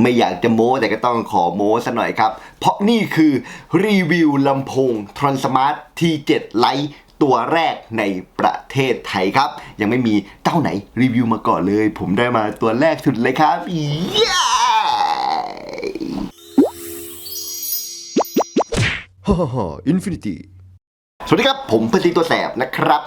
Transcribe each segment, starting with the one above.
ไม่อยากจะโม้แต่ก็ต้องขอโม้ซะหน่อยครับ เพราะนี่คือรีวิวลำโพง Transmart T7 Lite ตัวแรกในประเทศไทยครับ ยังไม่มีเจ้าไหนรีวิวมาก่อนเลย ผมได้มาตัวแรกสุดเลยครับเย้ฮ่าฮ่าอินฟินิตี้ สวัสดีครับ ผมพตีตัวแสบนะครับ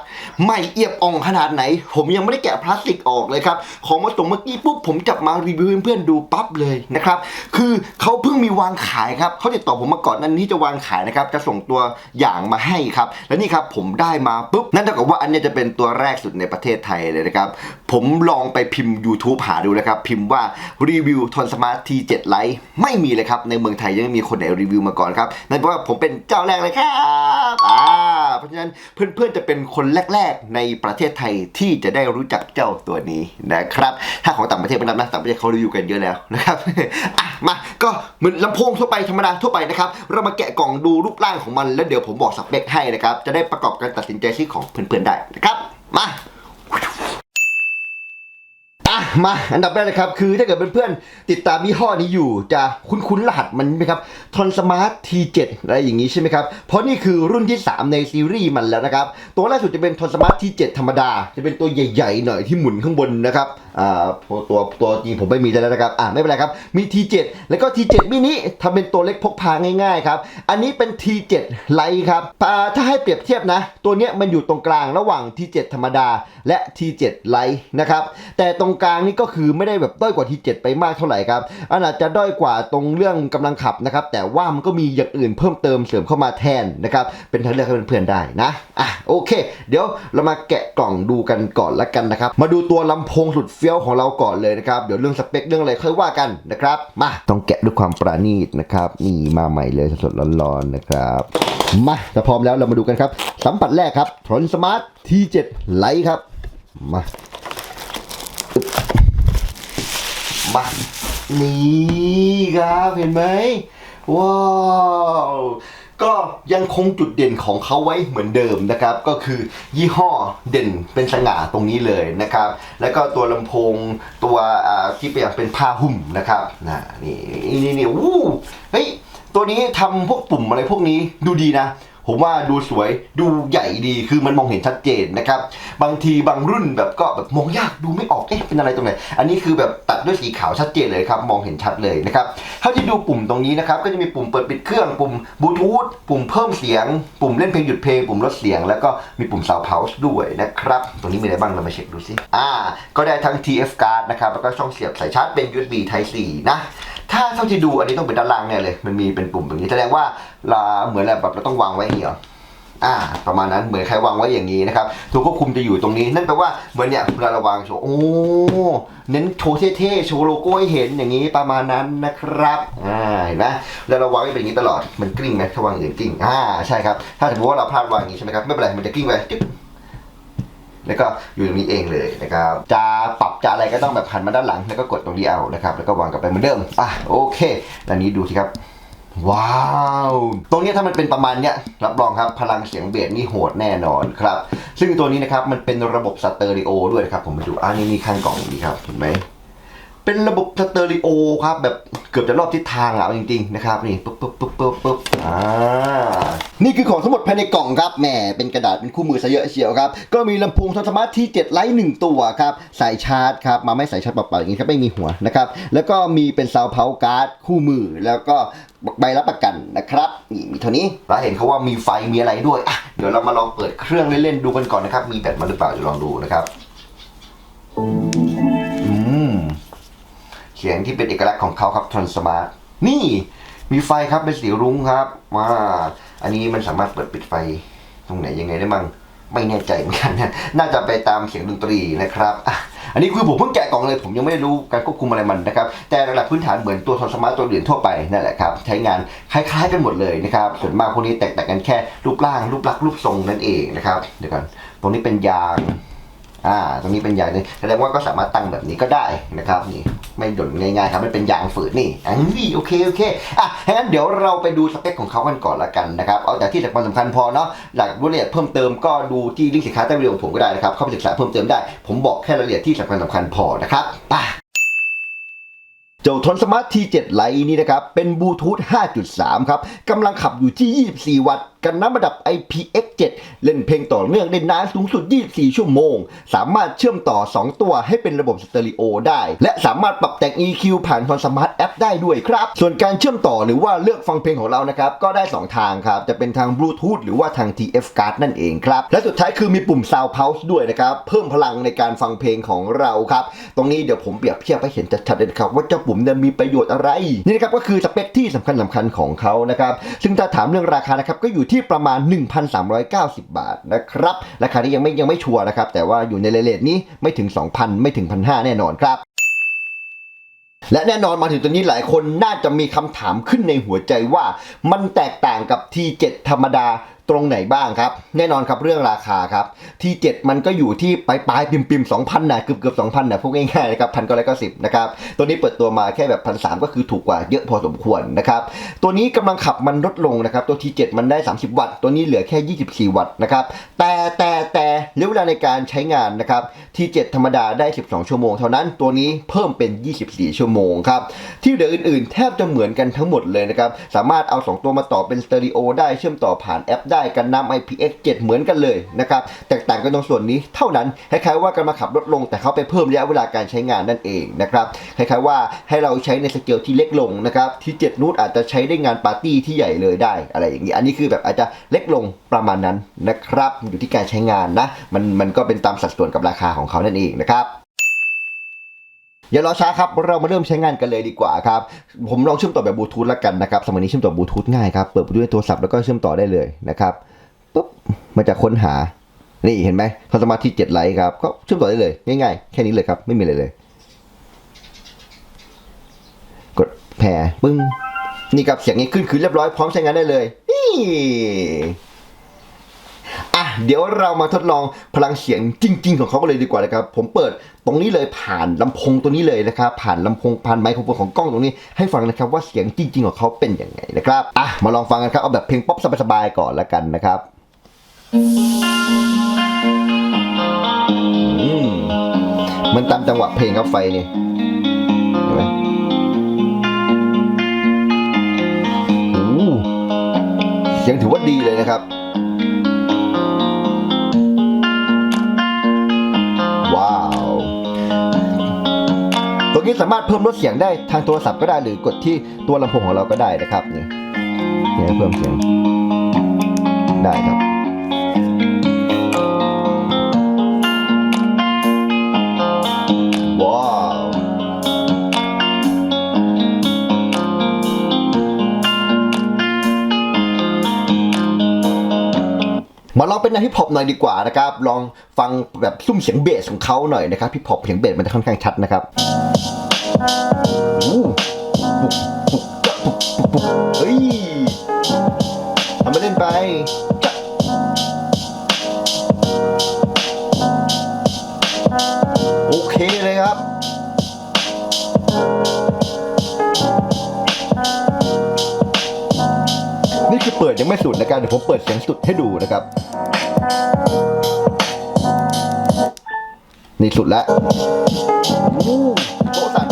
ไม่เอียบอ่องขนาดไหน ผมยังไม่ได้แกะพลาสติกออกเลยครับ ของมาส่งเมื่อกี้ปุ๊บผมจับมารีวิวเพื่อนๆดูปั๊บเลยนะครับ คือเขาเพิ่งมีวางขายครับเขาติดต่อผมมาก่อนนั้นที่จะวางขายนะครับ จะส่งตัวอย่างมาให้ครับ และนี่ครับผมได้มาปุ๊บ นั่นเท่ากับว่าอันนี้จะเป็นตัวแรกสุดในประเทศไทยเลยนะครับ ผมลองไปพิมพ์ YouTube หาดูนะครับ พิมพ์ว่ารีวิวทอนสมาร์ท T7 Lite ไม่มีเลยครับ ในเมืองไทยยังไม่มีคนไหนรีวิวมาก่อนครับ นั่นเพราะว่าผมเป็นเจ้าแรกเลยครับอ่า เพราะฉะนั้นเพื่อนๆจะเป็นคนแรก ๆ ในประเทศไทยที่จะได้รู้จักเจ้าตัวนี้นะครับ ถ้าของต่างประเทศไม่นับนะต่างประเทศเขารีวิวกันเยอะแล้วนะครับอะมาก็เหมือนลำโพงทั่วไปธรรมดาทั่วไปนะครับเรามาแกะกล่องดูรูปร่างของมันแล้วเดี๋ยวผมบอกสเปคให้นะครับจะได้ประกอบการตัดสินใจซื้อของเพื่อนๆได้นะครับมา มาอันดับแรกเลยครับคือถ้าเกิดเพื่อนๆติดตามยี่ห้อนี้อยู่ จะคุ้นๆรหัสมันไหมครับทอนสมาร์ท T7 อะไรอย่างนี้ใช่ไหมครับ เพราะนี่คือรุ่นที่ 3 ในซีรีส์มันแล้วนะครับ ตัวแรกสุดจะเป็นทอนสมาร์ท T7 ธรรมดา จะเป็นตัวใหญ่ๆหน่อยที่หมุนข้างบนนะครับอ่าตัวตัวจริงผมไม่มีแล้วนะครับอ่าไม่เป็นไรครับมี T7 แล้วก็ T7 มินิทำเป็นตัวเล็กพกพาง่ายๆครับอันนี้เป็น T7 Lite ครับอ่าถ้าให้เปรียบเทียบนะ ตัวเนี้ยมันอยู่ตรงกลางระหว่าง T7 ธรรมดาและ T7 Lite นะครับแต่ตรงกลางนี่ก็คือไม่ได้แบบด้อยกว่า T7 ไปมากเท่าไหร่ครับอันอาจจะด้อยกว่าตรงเรื่องกำลังขับนะครับ แต่ว่ามันก็มีอย่างอื่นเพิ่มเติมเสริมเข้ามาแทนนะครับ เป็นทางเลือกให้เพื่อนๆได้นะอะโอเค เดี๋ยวเรามาแกะกล่องดูกันก่อนละกันนะครับ มาดูตัวลำโพงสุดเฟี้ยวของเราก่อนเลยนะครับเดี๋ยวเรื่องสเปคเรื่องอะไรค่อยว่ากันนะครับ มาต้องแกะด้วยความประณีตนะครับนี่มาใหม่เลยสดๆร้อนๆนะครับมาถ้าพร้อมแล้วเรามาดูกันครับสัมผัสแรกครับทรอนสมาร์ท T7 Lite ครับมา มานี่ครับเห็นไหมว้าวก็ยังคงจุดเด่นของเขาไว้เหมือนเดิมนะครับ ก็คือยี่ห้อเด่นเป็นสง่าตรงนี้เลยนะครับ แล้วก็ตัวลำโพงตัวที่เป็นเป็นผ้าหุ้มนะครับน,นี่นี่นี่วู้เฮ้ยตัวนี้ทำพวกปุ่มอะไรพวกนี้ดูดีนะ ผมว่าดูสวยดูใหญ่ดีคือมันมองเห็นชัดเจนนะครับ บางทีบางรุ่นแบบก็แบบมองยากดูไม่ออกเอ๊ะเป็นอะไรตรงไหนอันนี้คือแบบตัดด้วยสีขาวชัดเจนเลยครับมองเห็นชัดเลยนะครับเท่าที่ดูปุ่มตรงนี้นะครับก็จะมีปุ่มเปิดปิดเครื่องปุ่มบลูทูธปุ่มเพิ่มเสียง ปุ่มเล่นเพลงหยุดเพลงปุ่มลดเสียง แล้วก็มีปุ่ม sound pulse ด้วยนะครับตรงนี้มีอะไรบ้างเรามาเช็คดูสิอ่า ก็ได้ทั้ง TF card นะครับแล้วก็ช่องเสียบสายชาร์จเป็น USB Type C นะ ถ้าเท่าที่ดูอันนี้ต้องเป็นด้านล่างแน่เลย มันมีเป็นปุ่มแบบนี้แสดงว่าเราเหมือนแบบเราต้องวางไว้อย่างนี้เหรออ่า ประมาณนั้นเหมือนใครวางไว้อย่างนี้นะครับตัวควบคุมจะอยู่ตรงนี้ นั่นแปลว่าเหมือนเนี่ยเวลาเราวางโชว์โอ้เน้นโชว์เท่ๆโชว์โลโก้ให้เห็นอย่างนี้ประมาณนั้นนะครับอ่าเห็นไหมแล้วเราวางไว้เป็นอย่างนี้ตลอดมันกลิ้งไหมถ้าวางอื่นกลิ้งอ่าใช่ครับถ้าสมมติว่าเราพลาดวางอย่างนี้ใช่ไหมครับไม่เป็นไรมันจะกลิ้งไปจึ๊บ แล้วก็อยู่ตรงนี้เองเลยนะครับจะปรับจะอะไรก็ต้องแบบหันมาด้านหลังแล้วก็กดตรงนี้เอานะครับแล้วก็วางกลับไปเหมือนเดิมอะโอเคอันนี้ดูสิครับว้าว ตรงนี้ถ้ามันเป็นประมาณเนี้ยรับรองครับพลังเสียงเบสนี่โหดแน่นอนครับ ซึ่งตัวนี้นะครับมันเป็นระบบสเตอริโอด้วยนะครับผมมาดูอ่านี่มีข้างกล่องนี้ครับเห็นไหม เป็นระบบสเตอริโอครับ แบบเกือบจะรอบทิศทางอะจริงๆนะครับนี่ปุ๊บปุ๊บปุ๊บปุ๊บปุ๊บอ่านี่คือของทั้งหมดภายในกล่องครับแหมเป็นกระดาษเป็นคู่มือซะเยอะเชียวครับ ก็มีลำโพงสมาร์ทที่7ไลท์หนึ่งตัวครับสายชาร์จครับมาไม่สายชาร์จเปล่าๆอย่างนี้ครับไม่มีหัวนะครับแล้วก็มีเป็นซาวเพาการ์ดคู่มือแล้วก็ใบรับประกันนะครับนี่มีเท่านี้เราเห็นเขาว่ามีไฟมีอะไรด้วยอะเดี๋ยวเรามาลองเปิดเครื่องเล่นๆดูกันก่อนนะครับ มีแบตมาหรือเปล่าเดี๋ยวลองดูนะครับอืม เสียงที่เป็นเอกลักษณ์ของเขาครับ Transmart นี่มีไฟครับเป็นสีรุ้งครับมาอันนี้มันสามารถเปิดปิดไฟตรงไหนยังไงได้มั่งไม่แน่ใจเหมือนกันนะน่าจะไปตามเสียงดนตรีนะครับอันนี้คือผมเพิ่งแกะกล่องเลย ผมยังไม่รู้การควบคุมอะไรมันนะครับ แต่หลักพื้นฐานเหมือนตัว Transmart ตัวอื่นทั่วไปนั่นแหละครับ ใช้งานคล้ายๆกันหมดเลยนะครับ ส่วนมากพวกนี้แตกต่างกันแค่รูปร่างรูปลักษณ์รูปทรงนั่นเองนะครับ เดี๋ยวก่อนตรงนี้เป็นยาง อ่า ตรงนี้เป็นยางนี่แสดงว่าก็สามารถตั้งแบบนี้ก็ได้นะครับนี่ ไม่หย่นง่ายๆครับมันเป็นยางฝืดนี่อันนี้โอเคโอเคอะงั้นเดี๋ยวเราไปดูสเปคของเขากันก่อนละกันนะครับเอาแต่ที่สำคัญพอเนาะหลักรายละเอียดเพิ่มเติมก็ดูที่ลิงก์สินค้าใต้วิดีโอผมก็ได้นะครับเข้าไปศึกษาเพิ่มเติมได้ ผมบอกแค่รายละเอียดที่สำคัญสำคัญพอนะครับไปเจ้าทนสมาร์ท T7 Lite นี้นะครับ เป็นบลูทูธ 5.3 ครับ กำลังขับอยู่ที่ 24 วัตต์กันน้ำระดับ IPX7 เล่นเพลงต่อเนื่องได้นานสูงสุด 24 ชั่วโมง สามารถเชื่อมต่อ 2 ตัวให้เป็นระบบสเตอริโอได้ และสามารถปรับแต่ง EQ ผ่านทนสมาร์ทแอปได้ด้วยครับ ส่วนการเชื่อมต่อหรือว่าเลือกฟังเพลงของเรานะครับ ก็ได้ 2 ทางครับ จะเป็นทางบลูทูธหรือว่าทาง TF Card นั่นเองครับ และสุดท้ายคือมีปุ่ม Sound Pulse ด้วยนะครับ เพิ่มพลังในการฟังเพลงของเราครับ ตรงนี้เดี๋ยวผมเปรียบเทียบให้เห็นชัดๆเลยครับว่าเจ้าปุ่มเนี่ยมีประโยชน์อะไร นี่นะครับก็คือสเปคที่สำคัญสำคัญของเขานะครับซึ่งถ้าถามเรื่องราคานะครับก็อยู่ที่ประมาณ 1,390 บาทนะครับราคานี้ยังไม่ยังไม่ชัวร์นะครับแต่ว่าอยู่ในเลทนี้ไม่ถึง 2,000 ไม่ถึง 1,500 แน่นอนครับ และแน่นอนมาถึงตรงนี้หลายคนน่าจะมีคำถามขึ้นในหัวใจว่า มันแตกต่างกับ T7 ธรรมดาตรงไหนบ้างครับ แน่นอนครับเรื่องราคาครับ T7 มันก็อยู่ที่ปลายปลายๆปิมปิมๆ2,000นนะเกือบเกือบ2,000นนะพูดง่ายๆนะครับพันก็ร้อยเก้าสิบนะครับตัวนี้เปิดตัวมาแค่แบบพันสามก็คือถูกกว่าเยอะพอสมควรนะครับตัวนี้กำลังขับมันลดลงนะครับตัว T7 มันได้ 30 วัตต์ตัวนี้เหลือแค่ 24 วัตต์นะครับแต่แต่แต่ ระยะเวลาในการใช้งานนะครับ T7 ธรรมดาได้ 12 ชั่วโมงเท่านั้น ตัวนี้เพิ่มเป็น 24 ชั่วโมงครับ ที่เหลืออื่นๆ แทบจะเหมือนกันทั้งหมดเลยนะครับ สามารถเอา 2 ตัวมาต่อเป็นสเตอริโอได้ เชื่อมต่อผ่านแอปได้ กันน้ำ IPX7 เหมือนกันเลยนะครับ แตกต่างกันตรงส่วนนี้เท่านั้น คล้ายๆว่าการมาขับลดลง แต่เขาไปเพิ่มระยะเวลาการใช้งานนั่นเองนะครับ คล้ายๆว่าให้เราใช้ในสเกลที่เล็กลงนะครับที่7นูตอาจจะใช้ได้งานปาร์ตี้ที่ใหญ่เลยได้ อะไรอย่างนี้ อันนี้คือแบบอาจจะเล็กลงประมาณนั้นนะครับ อยู่ที่การใช้งานนะมันมันก็เป็นตามสัดส่วนกับราคาของเขานั่นเองนะครับอย่ารอช้าครับเรามาเริ่มใช้งานกันเลยดีกว่าครับผมลองเชื่อมต่อแบบบลูทูธแล้วกันนะครับสมัยนี้เชื่อมต่อบลูทูธง่ายครับเปิดด้วยโทรศัพท์แล้วก็เชื่อมต่อได้เลยนะครับปุ๊บมันจะค้นหานี่เห็นไหมคอนสมาร์ทที่7ไลท์ครับก็เชื่อมต่อได้เลยง่ายๆ แค่นี้เลยครับไม่มีอะไรเลย กดแผ่ปึ้งนี่ครับเสียงนี้ขึ้นคือเรียบร้อยพร้อมใช้งานได้เลยนี่ เดี๋ยวเรามาทดลองพลังเสียงจริง ๆ ของเขากันเลยดีกว่านะครับ ผมเปิดตรงนี้เลยผ่านลำโพงตัวนี้เลยนะครับ ผ่านลำโพงผ่านไมโครโฟนของกล้องตรงนี้ให้ฟังนะครับว่าเสียงจริง ๆ ของเขาเป็นยังไงนะครับอะมาลองฟังกันครับเอาแบบเพลงป๊อปสบายๆก่อนละกันนะครับมันตามจังหวะเพลงครับไฟนี่เห็นไหมเสียงถือว่าดีเลยนะครับ นี้สามารถเพิ่มลดเสียงได้ทางโทรศัพท์ก็ได้หรือกดที่ตัวลำโพงของเราก็ได้นะครับนี่นี่เพิ่มเสียงได้ครับ ว้าวมาลองเป็นในฮิปฮอปหน่อยดีกว่านะครับ ลองฟังแบบซุ้มเสียงเบสของเขาหน่อยนะครับฮิปฮอปเสียงเบสมันจะค่อนข้างชัดนะครับ เฮ้ยทำไปเล่นไปจะโอเคเลยครับนี่คือเปิดยังไม่สุดนะครับเดี๋ยวผมเปิดเสียงสุดให้ดูนะครับ นี่สุดแล้วอู้โต๊ะสั่น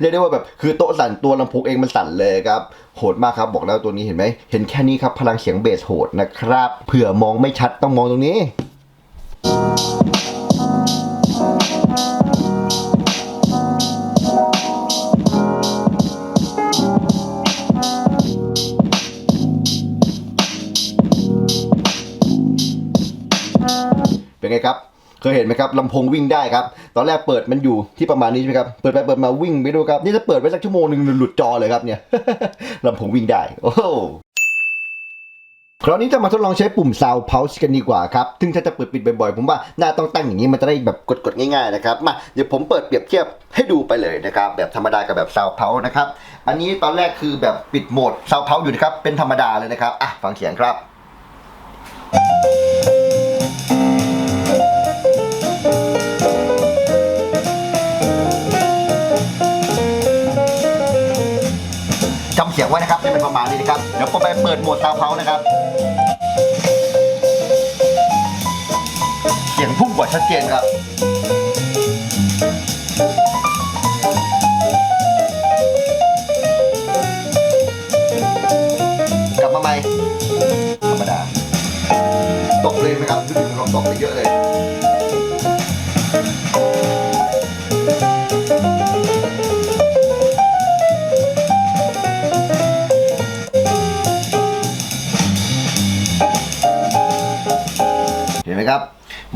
เรียกได้ว่าแบบคือโต๊ะสั่นตัวลำโพงเองมันสั่นเลยครับโหดมากครับบอกแล้วตัวนี้เห็นไหมเห็นแค่นี้ครับพลังเสียงเบสโหดนะครับเผื่อมองไม่ชัดต้องมองตรงนี้ ไงครับเคยเห็นไหมครับลำโพงวิ่งได้ครับ ตอนแรกเปิดมันอยู่ที่ประมาณนี้ใช่ไหมครับ เปิดไปเปิดมาวิ่งไปดูครับ นี่ถ้าเปิดไว้สักชั่วโมงหนึ่งหลุดจอเลยครับเนี่ยลำโพงวิ่งได้ โอ้โหคราวนี้จะมาทดลองใช้ปุ่ม Sound Pulse กันดีกว่าครับ ซึ่งถ้าจะเปิดปิดบ่อยๆ ผมว่าน่าต้องตั้งอย่างนี้มันจะได้แบบกดๆง่ายๆนะครับ มาเดี๋ยวผมเปิดเปรียบเทียบให้ดูไปเลยนะครับ แบบธรรมดากับแบบ Sound Pulse นะครับ อันนี้ตอนแรกคือแบบปิดโหมด Sound Pulse อยู่นะครับ เป็นธรรมดาเลยนะครับ อะฟังเสียงครับ จำเสียงไว้นะครับจะเป็นประมาณนี้นะครับ เดี๋ยวผมไปเปิดโหมดซาวเพานะครับ เสียงพุ่งกว่าชัดเจนครับกลับมาใหม่ธรรมดา ตกเลยไหมครับรู้สึกมีความตกไปเยอะเลย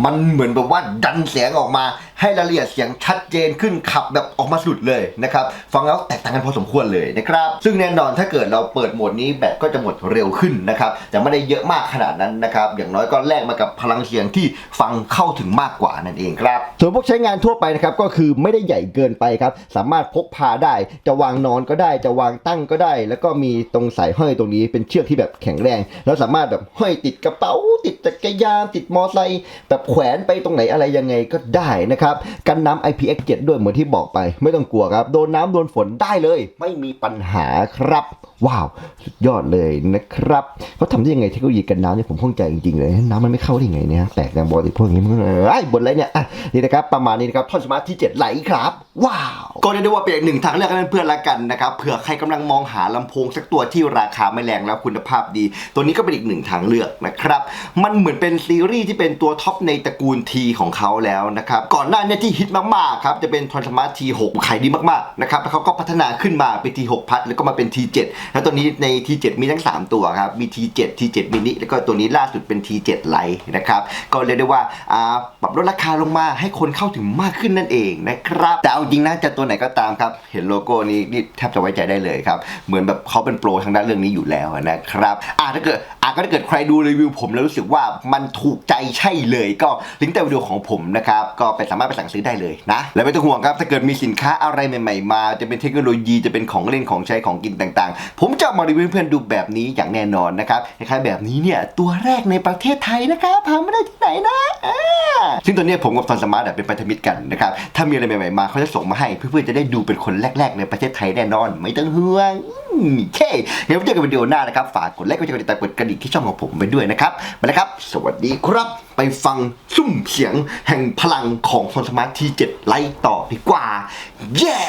มันเหมือนแบบว่าดันเสียงออกมาให้รายละเอียดเสียงชัดเจนขึ้นขับแบบออกมาสุดเลยนะครับฟังแล้วแตกต่างกันพอสมควรเลยนะครับซึ่งแน่นอนถ้าเกิดเราเปิดโหมดนี้แบตก็จะหมดเร็วขึ้นนะครับแต่ไม่ได้เยอะมากขนาดนั้นนะครับอย่างน้อยก็แลกมากับพลังเสียงที่ฟังเข้าถึงมากกว่านั่นเองครับส่วนพวกใช้งานทั่วไปนะครับก็คือไม่ได้ใหญ่เกินไปครับสามารถพกพาได้ จะวางนอนก็ได้จะวางตั้งก็ได้ แล้วก็มีตรงสายห้อยตรงนี้เป็นเชือกที่แบบแข็งแรง แล้วสามารถแบบห้อยติดกระเป๋า ติดจักรยานติดมอเตอร์ไซค์แบบแขวนไปตรงไหนอะไรยังไงก็ได้นะครับกันน้ำ IPX7 ด้วยเหมือนที่บอกไป ไม่ต้องกลัวครับ โดนน้ำโดนฝนได้เลย ไม่มีปัญหาครับ ว้าว สุดยอดเลยนะครับเขาทำได้ยังไงเทคโนโลยีกันน้ำเนี่ยผมข้องใจจริงๆเลย น้ำมันไม่เข้าได้ยังไงเนี่ยแปลกนะบอติพวกนี้มันไอ้ยบนไรเนี่ยอะนี่นะครับประมาณนี้นะครับท่อนสมาร์ทที่ 7 ไหลครับ ว้าวก็เรียกได้ว่าเป็นอีกหนึ่งทางเลือกให้เพื่อนๆละกันนะครับเผื่อใครกำลังมองหาลำโพงสักตัวที่ราคาไม่แรงแล้วคุณภาพดี ตัวนี้ก็เป็นอีกหนึ่งทางเลือกนะครับมันเหมือนเป็นซีรีส์ที่เป็นตัวท็อปในตระกูล T ของเขาแล้วนะครับก่อนหน้าเนี้ที่ฮิตมากๆครับจะเป็นทรอนสมาร์ท T6 ขายดีมากๆนะครับแล้วเขาก็พัฒนาขึ้นมาเป็น T6 พัดแล้วก็มาเป็น T7 แล้วตัวนี้ใน T7 มีทั้ง 3 ตัวครับมี T7 T7 mini แล้วก็ตัวนี้ล่าสุดเป็น T7 Lite นะครับก็เรียกได้ว่าอ่าปรับลดราคาลงมาให้คนเข้าถึงมากขึ้นนั่นเองนะครับแต่เอาจริงนะจะตัวไหนก็ตามครับเห็นโลโก้นี้นี่แทบจะไว้ใจได้เลยครับเหมือนแบบเขาเป็นโปรทางด้านเรื่องนี้อยู่แล้วนะครับอ่าถ้าเกิดอ่าก็ถ้าเกิดใครดูรีวิวผมแล้วรู้สึกว่ามันถูกใจใช่เลย ก็ลิงก์ใต้วิดีโอของผมนะครับก็ไปสามารถไปสั่งซื้อได้เลยนะและไม่ต้องห่วงครับถ้าเกิดมีสินค้าอะไรใหม่ ๆ มาจะเป็นเทคโนโลยีจะเป็นของเล่นของใช้ของกินต่างๆ ผมจะมารีวิวเพื่อนดูแบบนี้อย่างแน่นอนนะครับคล้ายๆแบบนี้เนี่ยตัวแรกในประเทศไทยนะครับหาไม่ได้ที่ไหนนะซึ่งตัวเนี้ยผมกับทอนสมาร์ทเป็นพันธมิตรกันนะครับถ้ามีอะไรใหม่ๆมาเขาจะส่งมาให้เพื่อนๆจะได้ดูเป็นคนแรก ๆ ในประเทศไทยแน่นอน ไม่ต้องห่วง เคเดี๋ยวไว้เจอกันวิดีโอหน้านะครับ ฝากกดไลค์กดแชร์กดติดตามกดกระดิ่งที่ช่องของผมไปด้วยนะครับมาแล้วครับ สวัสดีครับไปฟังซุ่มเสียงแห่งพลังของทอนสมาร์ททีเจ็ดไลท์ต่อดีกว่า เย้